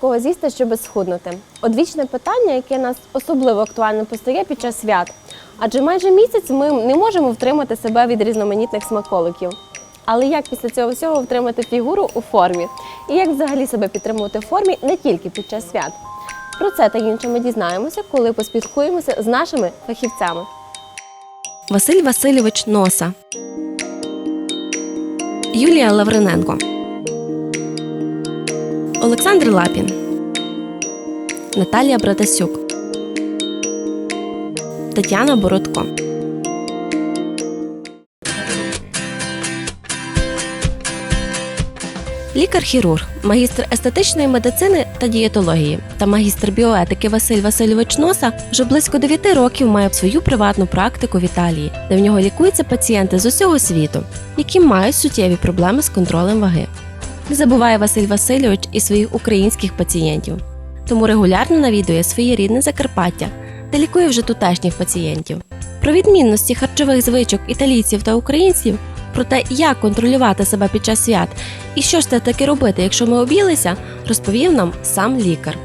такого з'їсти, щоб схуднути? Одвічне питання, яке нас особливо актуально постає під час свят. Адже майже місяць ми не можемо втримати себе від різноманітних смаколиків. Але як після цього всього втримати фігуру у формі? І як взагалі себе підтримувати в формі не тільки під час свят? Про це та інше ми дізнаємося, коли поспілкуємося з нашими фахівцями. Василь Васильович Носа. Юлія Лавриненко. Олександр Лапін. Наталія Братасюк. Тетяна Бородко. Лікар-хірург, магістр естетичної медицини та дієтології та магістр біоетики Василь Васильович Носа вже близько 9 років має свою приватну практику в Італії, де в нього лікуються пацієнти з усього світу, які мають суттєві проблеми з контролем ваги. Не забуває Василь Васильович і своїх українських пацієнтів, тому регулярно навідує своє рідне Закарпаття, де лікує вже тутешніх пацієнтів. Про відмінності харчових звичок італійців та українців, про те, як контролювати себе під час свят і що ж це таки робити, якщо ми об'їлися, розповів нам сам лікар.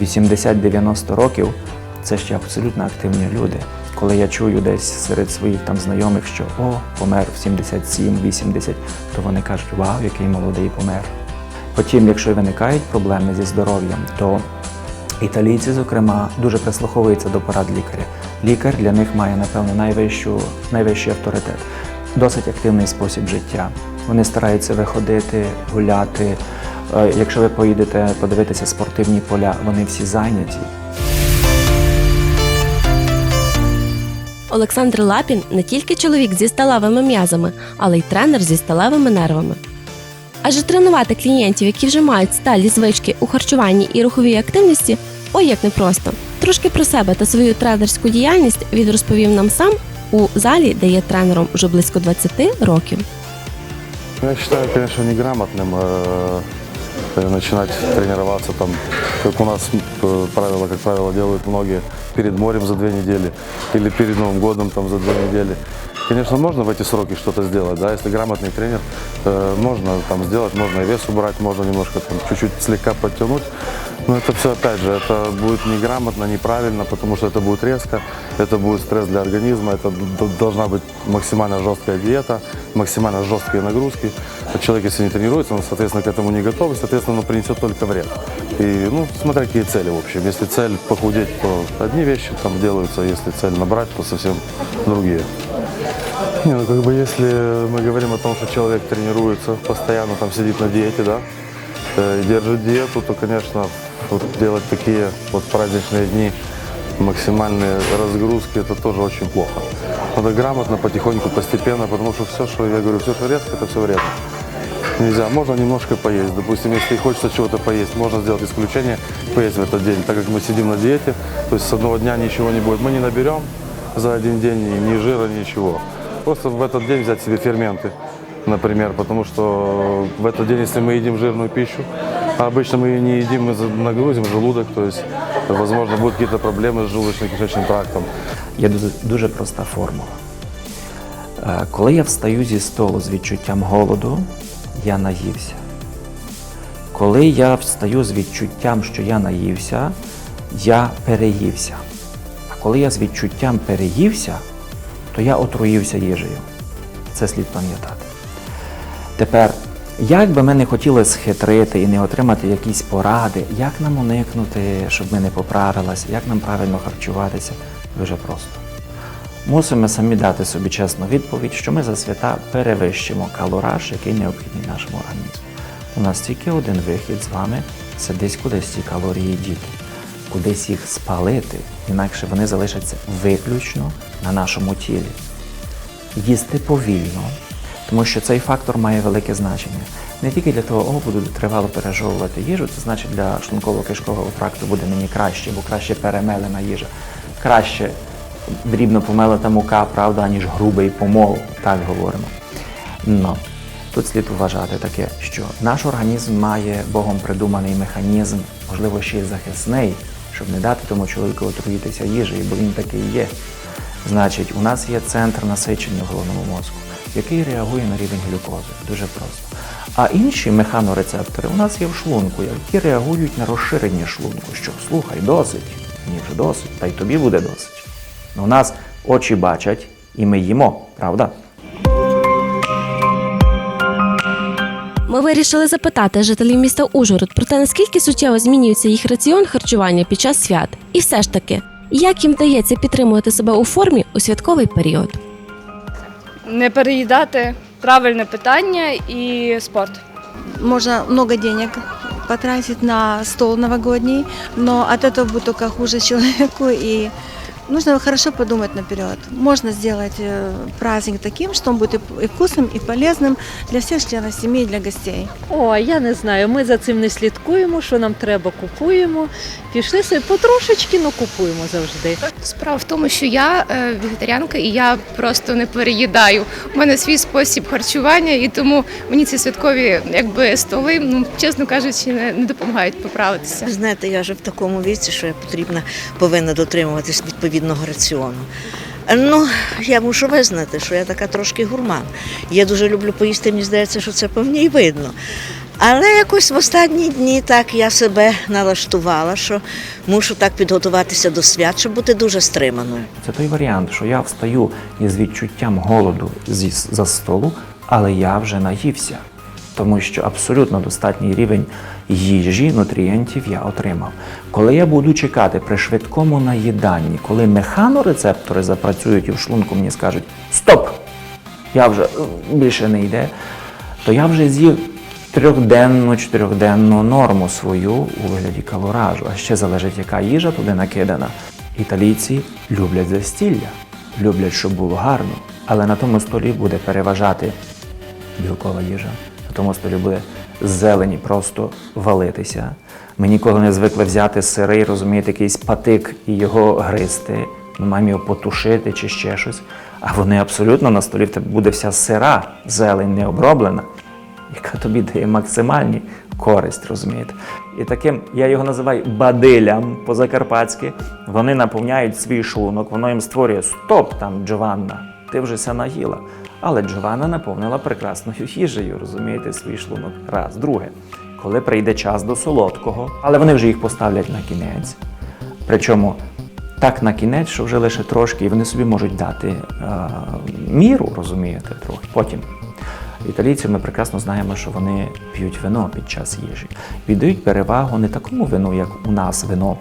80-90 років це ще абсолютно активні люди. Коли я чую десь серед своїх там знайомих, що о, помер в 77-80, то вони кажуть, вау, який молодий помер. Потім, якщо виникають проблеми зі здоров'ям, то італійці, зокрема, дуже прислуховуються до порад лікаря. Лікар для них має, напевно, найвищу, найвищий авторитет, досить активний спосіб життя. Вони стараються виходити, гуляти. Е, Якщо ви поїдете подивитися спортивні поля, вони всі зайняті. Олександр Лапін не тільки чоловік зі сталевими м'язами, але й тренер зі сталевими нервами. Адже тренувати клієнтів, які вже мають сталі звички у харчуванні і руховій активності, ой як непросто. Трошки про себе та свою тренерську діяльність він розповів нам сам у залі, де є тренером вже близько 20 років. Ну, Я считаю, конечно, неграмотным э, э, начинать тренироваться там, как у нас э, правило, как правило, делают многие перед морем за две недели или перед Новым годом там за две недели. Конечно, можно в эти сроки что-то сделать, да, если грамотный тренер, э, можно там сделать, можно и вес убрать, можно немножко там чуть-чуть слегка подтянуть. Но это все, опять же, это будет неграмотно, неправильно, потому что это будет резко, это будет стресс для организма, это должна быть максимально жесткая диета, максимально жесткие нагрузки. А Человек, если не тренируется, он, соответственно, к этому не готов, и, соответственно, он принесет только вред. И, ну, смотря какие цели, в общем. Если цель похудеть, то одни вещи там делаются, если цель набрать, то совсем другие. Не, ну как бы если мы говорим о том, что человек тренируется, постоянно там сидит на диете, да, э, держит диету, то, конечно, вот делать такие вот праздничные дни, максимальные разгрузки, это тоже очень плохо. Надо грамотно, потихоньку, постепенно, потому что все, что я говорю, все, что резко, это все вредно. Нельзя, можно немножко поесть. Допустим, если хочется чего-то поесть, можно сделать исключение, поесть в этот день. Так как мы сидим на диете, то есть с одного дня ничего не будет. Мы не наберем за один день ни жира, ничего. Просто в этот день взять себе ферменты, например, потому что в этот день, если мы едим жирную пищу, а обычно мы ее не едим, мы за- нагрузим желудок, то есть, возможно, будут какие-то проблемы с желудочно-кишечным трактом. Є дуже, дуже проста формула. Е, Коли я встаю зі столу з відчуттям голоду, я наївся. Коли я встаю з відчуттям, що я наївся, я переївся. А коли я з відчуттям переївся, то я отруївся їжею. Це слід пам'ятати. Тепер, як би ми не хотіли схитрити і не отримати якісь поради, як нам уникнути, щоб ми не поправилися, як нам правильно харчуватися, дуже просто. Мусимо самі дати собі чесну відповідь, що ми за свята перевищимо калораж, який необхідний нашому організму. У нас тільки один вихід з вами це десь кудись ці калорії діти, кудись їх спалити, інакше вони залишаться виключно на нашому тілі їсти повільно, тому що цей фактор має велике значення. Не тільки для того, о, буду тривало пережовувати їжу, це значить для шлунково-кишкового тракту буде мені краще, бо краще перемелена їжа, краще дрібно помелена мука, правда, аніж грубий помол, так говоримо. Но тут слід вважати таке, що наш організм має Богом придуманий механізм, можливо, ще й захисний, щоб не дати тому чоловіку отруїтися їжею, бо він такий є. Значить, у нас є центр насичення в головному мозку, який реагує на рівень глюкози. Дуже просто. А інші механорецептори у нас є в шлунку, які реагують на розширення шлунку. Що слухай, досить, мені вже досить, та й тобі буде досить. У нас очі бачать, і ми їмо, правда? Ми вирішили запитати жителів міста Ужгород про те, наскільки суттєво змінюється їх раціон харчування під час свят. І все ж таки, як їм вдається підтримувати себе у формі у святковий період. Не переїдати правильне питання і спорт. можно много денег потратить на стол новогодний, но от этого будет только хуже человеку и нужно хорошо подумать наперед. Можно сделать э, праздник таким, что он будет и вкусным, и полезным для всех членов семьи, и для гостей. О, я не знаю. Ми за цим не слідкуємо. Що нам треба, купуємо. Пішли собі потрошечки, ну купуємо завжди. Справа в тому, що я е, вегетаріанка і я просто не переїдаю. У мене свій спосіб харчування, і тому мені ці святкові якби столи, ну чесно кажучи, не, не допомагають поправитися. Ви знаєте, я вже в такому віці, що я потрібна, повинна дотримуватись відповідного раціону. Ну, я мушу визнати, що я така трошки гурман. Я дуже люблю поїсти, мені здається, що це по мені й видно. Але якось в останні дні так я себе налаштувала, що мушу так підготуватися до свят, щоб бути дуже стриманою. Це той варіант, що я встаю із відчуттям голоду зі, за столу, але я вже наївся. Тому що абсолютно достатній рівень їжі, нутрієнтів я отримав. Коли я буду чекати при швидкому наїданні, коли механорецептори запрацюють і в шлунку мені скажуть Стоп! Я вже е, більше не йде, то я вже з'їв трьохденну, чотирьохденну норму свою у вигляді калоражу. А ще залежить, яка їжа туди накидана. Італійці люблять застілля, люблять, щоб було гарно, але на тому столі буде переважати білкова їжа. Тому столі буде зелені просто валитися. Ми ніколи не звикли взяти сирий, розумієте, якийсь патик і його гризти. Ми маємо його потушити чи ще щось. А вони абсолютно на столі в тебе буде вся сира, зелень не оброблена, яка тобі дає максимальні користь, розумієте? І таким, я його називаю бадилям по-закарпатськи. Вони наповняють свій шлунок, воно їм створює стоп там, Джованна, ти вже ся наїла. Але Джованна наповнила прекрасною їжею, розумієте, свій шлунок. Раз. Друге, коли прийде час до солодкого, але вони вже їх поставлять на кінець. Причому так на кінець, що вже лише трошки, і вони собі можуть дати е, міру, розумієте, трохи. Потім італійці ми прекрасно знаємо, що вони п'ють вино під час їжі. Віддають перевагу не такому вину, як у нас вино.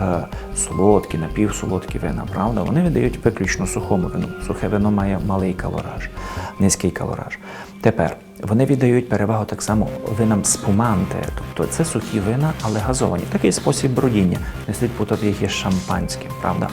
Е, Солодкі, напівсолодкі вина, правда? Вони віддають виключно сухому вину. Сухе вино має малий калораж, низький калораж. Тепер вони віддають перевагу так само винам спуманте, тобто це сухі вина, але газовані. Такий спосіб бродіння. Не слід путати їх із шампанським, правда?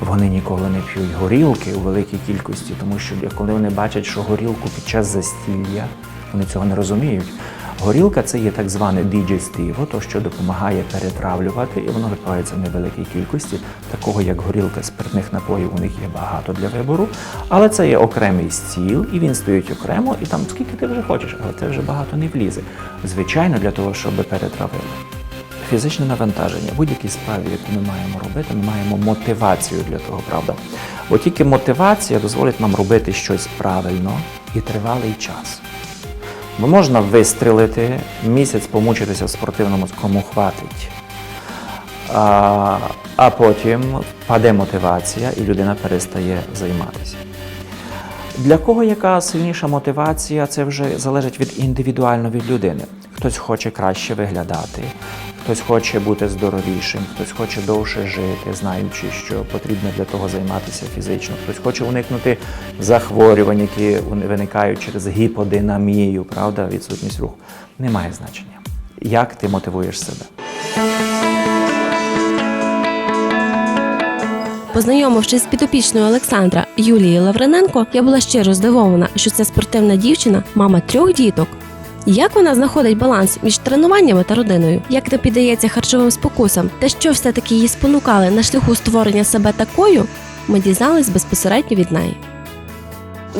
Вони ніколи не п'ють горілки у великій кількості, тому що коли вони бачать, що горілку під час застілля, вони цього не розуміють. Горілка це є так зване діджестиво, то що допомагає перетравлювати, і воно випивається в невеликій кількості. Такого як горілка спиртних напоїв у них є багато для вибору, але це є окремий стіл, і він стоїть окремо, і там скільки ти вже хочеш, але це вже багато не влізе. Звичайно, для того, щоб перетравили. Фізичне навантаження, будь-якій справі, яку ми маємо робити, ми маємо мотивацію для того, правда? Бо тільки мотивація дозволить нам робити щось правильно і тривалий час. Бо можна вистрілити, місяць помучитися в спортивному, кому хватить. А, а потім паде мотивація і людина перестає займатися. Для кого яка сильніша мотивація, це вже залежить від індивідуально від людини. Хтось хоче краще виглядати, хтось хоче бути здоровішим, хтось хоче довше жити, знаючи, що потрібно для того займатися фізично, хтось хоче уникнути захворювань, які виникають через гіподинамію, правда, відсутність руху. Немає значення. Як ти мотивуєш себе? Познайомившись з підопічною Олександра Юлією Лаврененко, я була щиро здивована, що ця спортивна дівчина мама трьох діток. Як вона знаходить баланс між тренуваннями та родиною, як не піддається харчовим спокусам, та що все-таки її спонукали на шляху створення себе такою, ми дізнались безпосередньо від неї.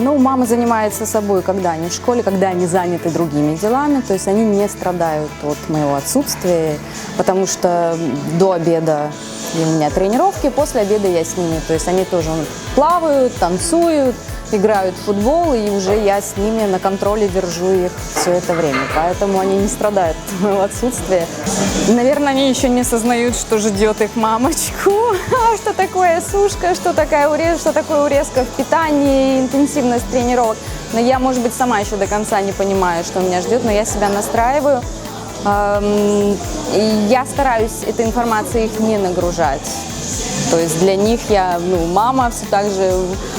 Ну, мама занимается собой, когда они в школе, когда они заняты другими делами, то есть они не страдают от моего отсутствия, потому что до обеда у меня тренировки, после обеда я с ними, то есть они тоже плавают, танцуют, играют в футбол, и уже я с ними на контроле держу их все это время. Поэтому они не страдают от моего отсутствия. Наверное, они еще не осознают, что ждет их мамочку, что такое сушка, что, такая урез, что такое урезка в питании, интенсивность тренировок. Но я, может быть, сама еще до конца не понимаю, что меня ждет, но я себя настраиваю. Я стараюсь этой информацией их не нагружать. То есть для них я, ну, мама, все так же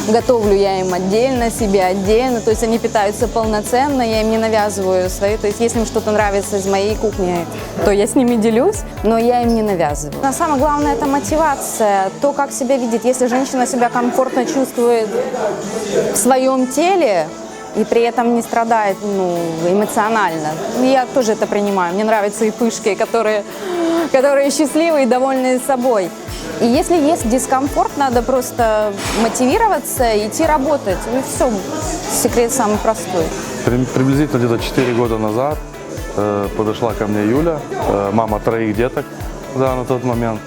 готовлю я им отдельно, себе отдельно. То есть они питаются полноценно, я им не навязываю свои. То есть если им что-то нравится из моей кухни, то я с ними делюсь, но я им не навязываю. На самое главное это мотивация, то, как себя видеть. Если женщина себя комфортно чувствует в своем теле, и при этом не страдает ну, эмоционально. Я тоже это принимаю. Мне нравятся и пышки, которые, которые счастливые и довольные собой. И если есть дискомфорт, надо просто мотивироваться, идти работать. И все. Секрет самый простой. При- Приблизительно где-то 4 года назад э, подошла ко мне Юля, э, мама троих деток, да, на тот момент.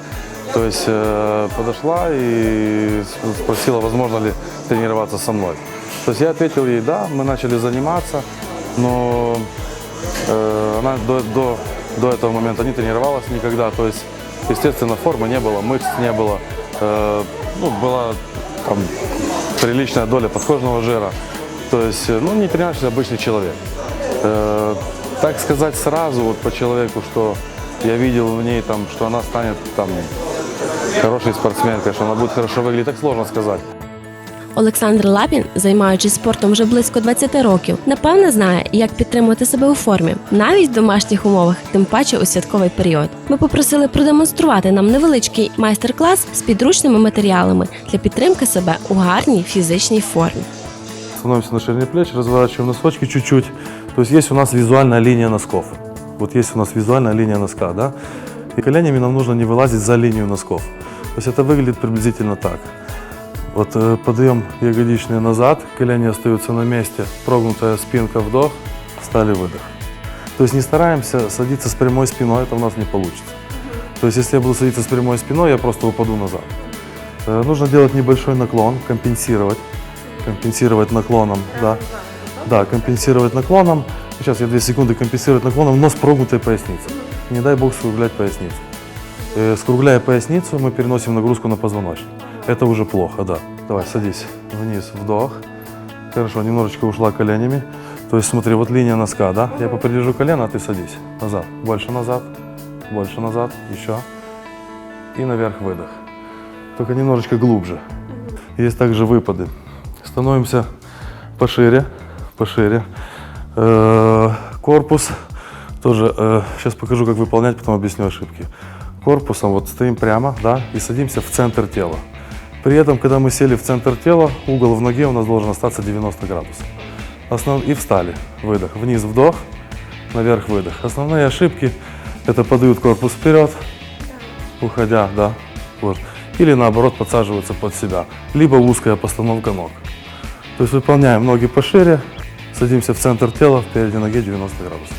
То есть э, подошла и спросила, возможно ли тренироваться со мной. То есть я ответил ей, да, мы начали заниматься, но э, она до, до, до этого момента не тренировалась никогда. То есть, естественно, формы не было, мышц не было. Э, ну, была там приличная доля подкожного жира. То есть, э, ну, не тренировался обычный человек. Э, так сказать сразу вот по человеку, что я видел в ней там, что она станет там хорошей спортсменкой, что она будет хорошо выглядеть, так сложно сказать. Олександр Лапін, займаючись спортом вже близько 20 років, напевне знає, як підтримувати себе у формі, навіть в домашніх умовах, тим паче у святковий період. Ми попросили продемонструвати нам невеличкий майстер-клас з підручними матеріалами для підтримки себе у гарній фізичній формі. Становимся на ширине плеч, разворачиваем носочки чуть-чуть. То есть есть у нас визуальная линия носков. Вот есть у нас визуальная линия носка, да? И коленями нам нужно не вылазить за линию носков. То есть это выглядит приблизительно так. Вот э, подаем ягодичные назад, колени остаются на месте, прогнутая спинка вдох, встали выдох. То есть не стараемся садиться с прямой спиной, это у нас не получится. То есть если я буду садиться с прямой спиной, я просто упаду назад. Э, нужно делать небольшой наклон, компенсировать компенсировать наклоном, да. Да, компенсировать наклоном. Сейчас я 2 секунды компенсировать наклоном, но с прогнутой поясницей. Не дай бог скруглять поясницу. Э, скругляя поясницу, мы переносим нагрузку на позвоночник. Это уже плохо, да. Давай, садись. Вниз, вдох. Хорошо, немножечко ушла коленями. То есть смотри, вот линия носка, да? Я попридержу колено, а ты садись. Назад. Больше назад. Больше назад. Еще. И наверх выдох. Только немножечко глубже. Есть также выпады. Становимся пошире, пошире. Э, Корпус тоже, сейчас покажу, как выполнять, потом объясню ошибки. Корпусом вот стоим прямо, да, и садимся в центр тела. При этом, когда мы сели в центр тела, угол в ноге у нас должен остаться 90 градусов. Основ... И встали. Выдох. Вниз вдох, наверх выдох. Основные ошибки – это подают корпус вперед, уходя, да, вот. Или наоборот подсаживаются под себя. Либо узкая постановка ног. То есть выполняем ноги пошире, садимся в центр тела, впереди ноги 90 градусов.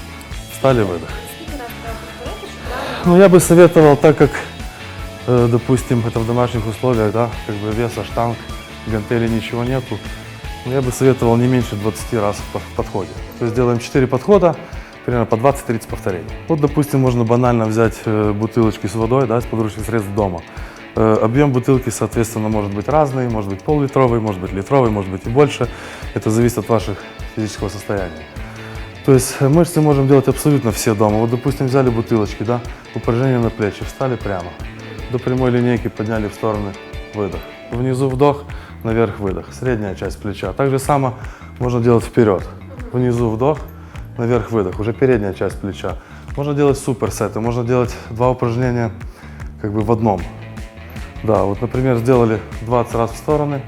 Встали, выдох. Ну, я бы советовал, так как, допустим, это в домашних условиях, да, как бы веса, штанг, гантели, ничего нету, ну, я бы советовал не меньше 20 раз в по- в подходе. То есть делаем 4 подхода, примерно по 20-30 повторений. Вот, допустим, можно банально взять э, бутылочки с водой, да, из подручных средств дома. Э, объем бутылки, соответственно, может быть разный, может быть пол-литровый, может быть литровый, может быть и больше. Это зависит от ваших физического состояния. То есть э, мышцы можем делать абсолютно все дома. Вот, допустим, взяли бутылочки, да, упражнение на плечи, встали прямо. До прямой линейки подняли в стороны, выдох. Внизу вдох, наверх выдох. Средняя часть плеча. Так же само можно делать вперед. Внизу вдох, наверх выдох. Уже передняя часть плеча. Можно делать суперсеты, можно делать два упражнения как бы в одном. Да, вот, например, сделали 20 раз в стороны,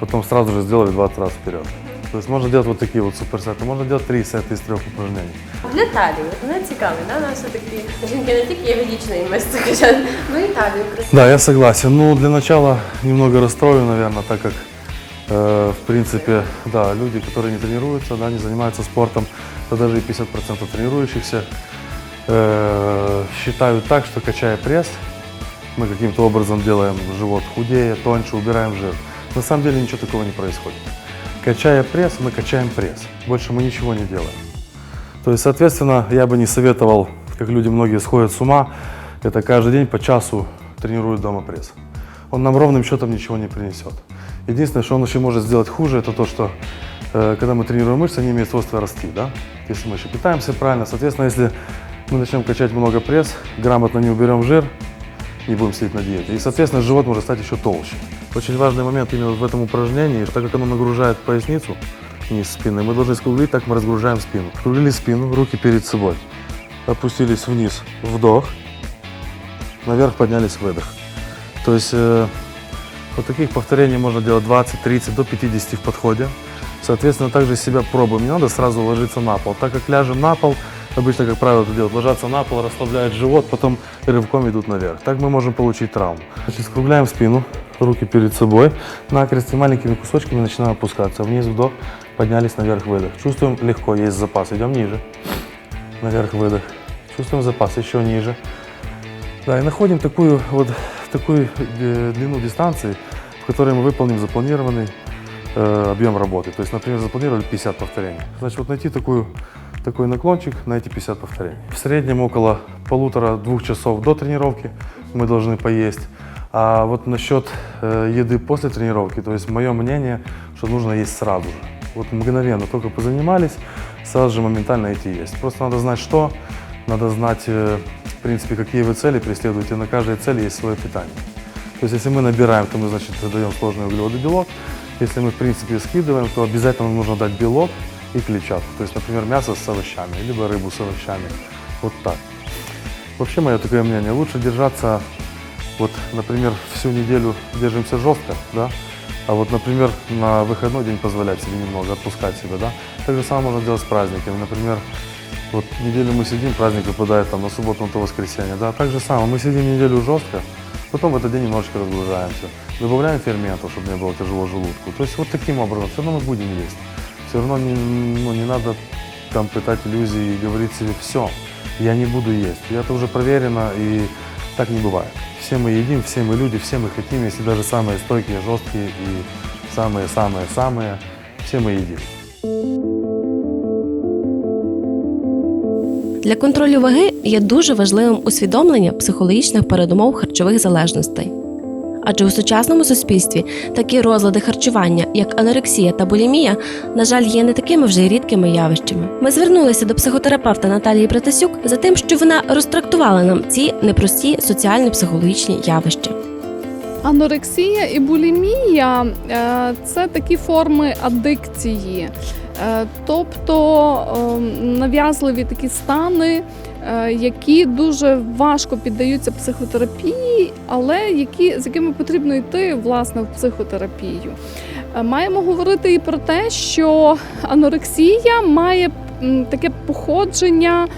потом сразу же сделали 20 раз вперед. То есть можно делать вот такие вот суперсеты. Можно делать три сета из трех упражнений. Для талії, мене цікавить, да, у нас все-таки жінки не тільки ягодичної мишці качають, ну і талію красиво. Да, я согласен. Ну, для начала немного расстрою, наверное, так как, э, в принципе, да, люди, которые не тренируются, да, не занимаются спортом, это даже и 50% тренирующихся, э, считают так, что качая пресс, мы каким-то образом делаем живот худее, тоньше, убираем жир. На самом деле ничего такого не происходит. Качая пресс, мы качаем пресс. Больше мы ничего не делаем. То есть, соответственно, я бы не советовал, как люди многие сходят с ума, это каждый день по часу тренируют дома пресс. Он нам ровным счетом ничего не принесет. Единственное, что он еще может сделать хуже, это то, что э, когда мы тренируем мышцы, они имеют свойство расти, да? Если мы еще питаемся правильно, соответственно, если мы начнем качать много пресс, грамотно не уберем жир, не будем сидеть на диете. И, соответственно, живот может стать еще толще. Очень важный момент именно в этом упражнении, так как оно нагружает поясницу, низ спины, мы должны скруглить, так мы разгружаем спину. Скруглили спину, руки перед собой. Опустились вниз, вдох, наверх поднялись, выдох. То есть э, вот таких повторений можно делать 20, 30, до 50 в подходе. Соответственно, также себя пробуем. Не надо сразу ложиться на пол. Так как ляжем на пол, обычно, как правило, это делают, ложатся на пол, расслабляют живот, потом рывком идут наверх. Так мы можем получить травму. Значит, скругляем спину, руки перед собой, накрест и маленькими кусочками начинаем опускаться. Вниз вдох, поднялись, наверх выдох. Чувствуем легко, есть запас. Идем ниже. Наверх выдох. Чувствуем запас, еще ниже. Да, и находим такую вот такую э, длину дистанции, в которой мы выполним запланированный э, объем работы. То есть, например, запланировали 50 повторений. Значит, вот найти такую, такой наклончик на эти 50 повторений. В среднем около полутора-двух часов до тренировки мы должны поесть. А вот насчет э, еды после тренировки, то есть мое мнение, что нужно есть сразу же. Вот мгновенно только позанимались, сразу же моментально идти есть. Просто надо знать, что, надо знать, э, в принципе, какие вы цели преследуете. На каждой цели есть свое питание. То есть если мы набираем, то мы, значит, даем сложный углеводы белок. Если мы, в принципе, скидываем, то обязательно нужно дать белок и клетчатку. То есть, например, мясо с овощами, либо рыбу с овощами. Вот так. Вообще, мое такое мнение, лучше держаться, вот, например, всю неделю держимся жестко, да, а вот, например, на выходной день позволять себе немного, отпускать себя, да. Так же самое можно делать с праздниками. Например, вот неделю мы сидим, праздник выпадает там на субботу, на то воскресенье, да. Так же самое, мы сидим неделю жестко, потом в этот день немножечко разгружаемся. Добавляем ферментов, чтобы не было тяжело желудку. То есть вот таким образом все равно мы будем есть. Все равно не, ну, не надо там пытать иллюзии и говорить себе все, я не буду есть. И это уже проверено, и так не бывает. Все мы едим, все мы люди, все мы хотим, если даже самые стойкие, жесткие и самые-самые-самые, все мы едим. Для контролю ваги є дуже важливим усвідомлення психологічних передумов харчових залежностей. Адже у сучасному суспільстві такі розлади харчування, як анорексія та булімія, на жаль, є не такими вже й рідкими явищами. Ми звернулися до психотерапевта Наталії Братасюк за тим, що вона розтрактувала нам ці непрості соціально-психологічні явища. Анорексія і булімія е, це такі форми адикції, Е, тобто ем, нав'язливі такі стани, які дуже важко піддаються психотерапії, але які, з якими потрібно йти власне в психотерапію. Е, Маємо говорити і про те, що анорексія має таке походження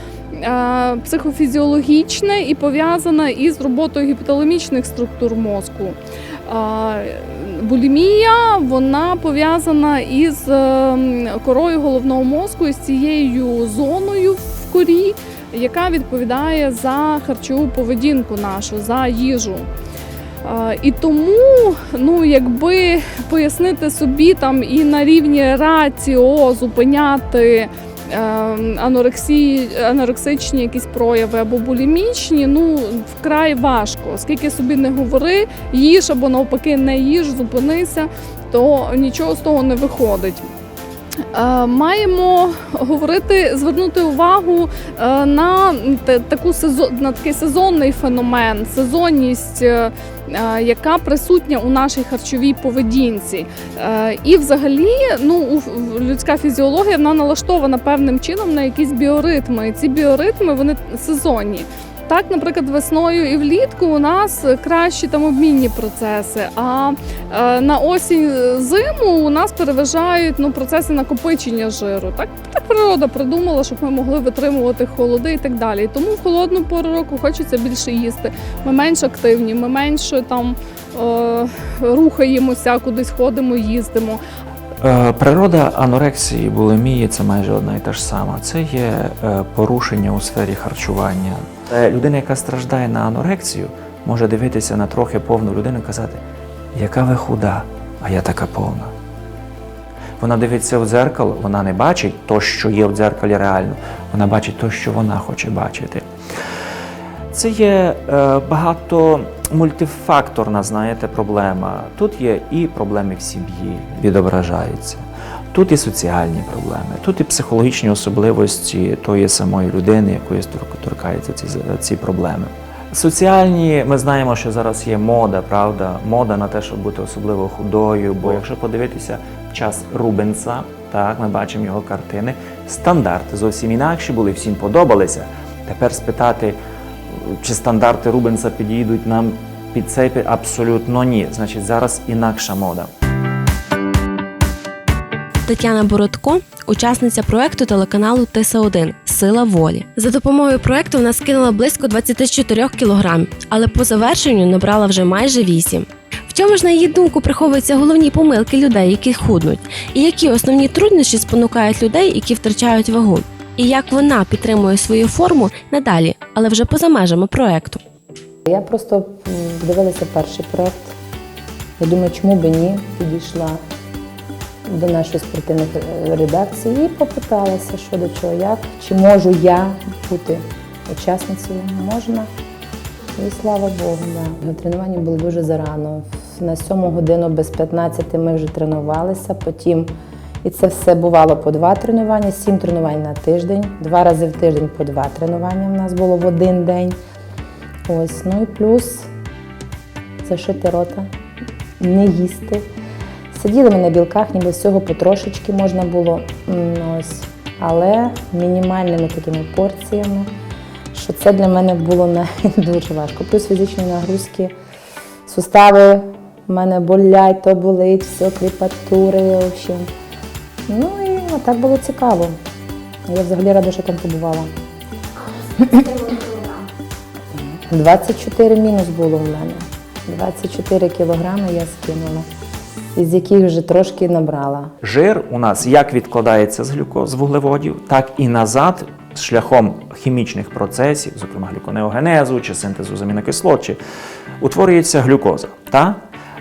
е, психофізіологічне і пов'язане із роботою гіпоталамічних структур мозку. Булімія вона пов'язана із ем, корою головного мозку, з цією зоною в корі, яка відповідає за харчову поведінку нашу, за їжу. І тому, ну якби пояснити собі там і на рівні раціо зупиняти ем, анорексії, анорексичні якісь прояви або булімічні, ну вкрай важко. Скільки собі не говори, їж або навпаки не їж, зупинися, то нічого з того не виходить. Е, Маємо говорити, звернути увагу е, на таку на такий сезонний феномен, сезонність, е, яка присутня у нашій харчовій поведінці. І взагалі, ну людська фізіологія вона налаштована певним чином на якісь біоритми. І ці біоритми вони сезонні. Так, наприклад, весною і влітку у нас кращі там обмінні процеси. А е, на осінь зиму у нас переважають ну, процеси накопичення жиру. Так, так природа придумала, щоб ми могли витримувати холоди і так далі. І тому в холодну пору року хочеться більше їсти. Ми менш активні, ми менше там е, рухаємося, кудись ходимо, їздимо. Е, Природа анорексії, булимії це майже одна і та ж сама. Це є е, порушення у сфері харчування. Е, Людина, яка страждає на анорексію, може дивитися на трохи повну людину і казати, яка ви худа, а я така повна. Вона дивиться в дзеркало, вона не бачить то, що є в дзеркалі реально, вона бачить то, що вона хоче бачити. Це є багато мультифакторна, знаєте, проблема. Тут є і проблеми в сім'ї, відображаються. Тут і соціальні проблеми, тут і психологічні особливості тої самої людини, якої торкаються ці, ці проблеми. Соціальні, ми знаємо, що зараз є мода, правда, мода на те, щоб бути особливо худою. Бо якщо подивитися в час Рубенса, так ми бачимо його картини. Стандарти зовсім інакші були, всім подобалися. Тепер спитати, чи стандарти Рубенса підійдуть нам під цей абсолютно ні. Значить, зараз інакша мода. Тетяна Бородко, учасниця проекту телеканалу Тиса 1 Сила волі. За допомогою проекту вона скинула близько 24 кілограмів, але по завершенню набрала вже майже 8. В чому ж, на її думку, приховуються головні помилки людей, які худнуть, і які основні труднощі спонукають людей, які втрачають вагу, і як вона підтримує свою форму надалі, але вже поза межами проекту. Я просто дивилася перший проект. Я думаю, чому би ні, підійшла до нашої спортивної редакції і попиталася, що до чого, як, чи можу я бути учасницею. Можна. І слава Богу, да. Тренування було дуже зарано. На 7 годину без 15 ми вже тренувалися, потім і це все бувало по два тренування, сім тренувань на тиждень, два рази в тиждень по два тренування в нас було в один день. Ось, ну і плюс зашити рота, не їсти. Сиділи ми на білках, ніби всього потрошечки можна було. Ось. Але мінімальними такими порціями, що це для мене було навіть дуже важко. Плюс фізичні нагрузки, сустави в мене болять, то болить, все, кріпатури, в общем. Ну і так було цікаво. Я взагалі рада, що там побувала. 24 мінус було в мене. 24 кілограми я скинула, із яких вже трошки набрала. Жир у нас як відкладається з глюкоз з вуглеводів, так і назад шляхом хімічних процесів, зокрема глюконеогенезу чи синтезу замінокислот, чи утворюється глюкоза. Та?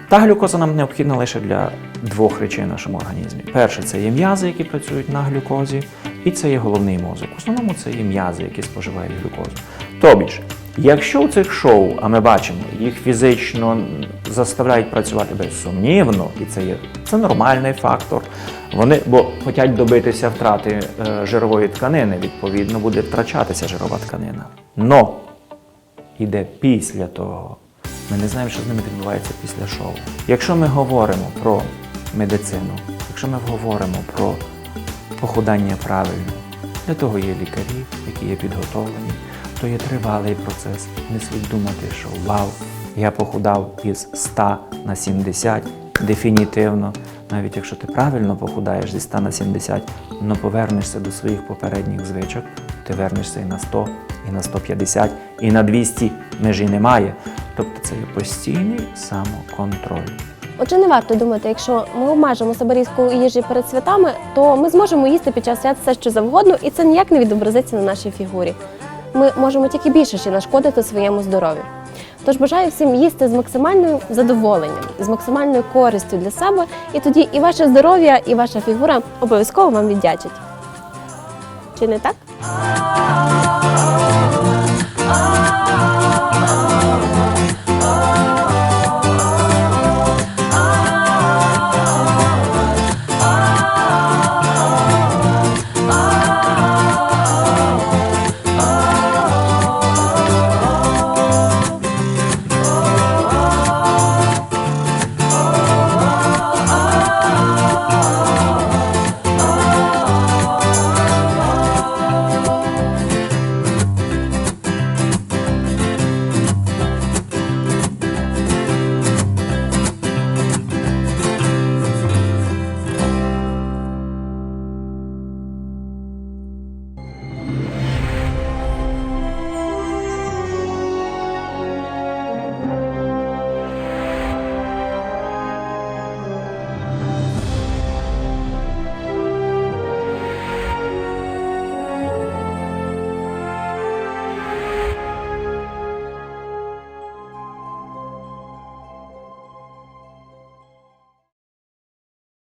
Та глюкоза нам необхідна лише для двох речей в нашому організмі. Перше це є м'язи, які працюють на глюкозі, і це є головний мозок. В основному це є м'язи, які споживають глюкозу. Тобі ж, якщо у цих шоу, а ми бачимо, їх фізично заставляють працювати безсумнівно, і це є це нормальний фактор. Вони бо хочуть добитися втрати е, жирової тканини, відповідно, буде втрачатися жирова тканина. Но іде після того. Ми не знаємо, що з ними відбувається після шоу. Якщо ми говоримо про медицину, якщо ми говоримо про похудання правильне, для того є лікарі, які є підготовлені, то є тривалий процес. Не слід думати, що вау, я похудав із 100 на 70, дефінітивно. Навіть якщо ти правильно похудаєш зі 100 на 70, но повернешся до своїх попередніх звичок, ти вернешся і на 100, і на 150, і на 200 межі немає. Тобто це є постійний самоконтроль. Отже, не варто думати, якщо ми обмежимо себе різкою їжі перед святами, то ми зможемо їсти під час свят все, що завгодно, і це ніяк не відобразиться на нашій фігурі. Ми можемо тільки більше ще нашкодити своєму здоров'ю. Тож бажаю всім їсти з максимальним задоволенням, з максимальною користю для себе, і тоді і ваше здоров'я, і ваша фігура обов'язково вам віддячать. Чи не так?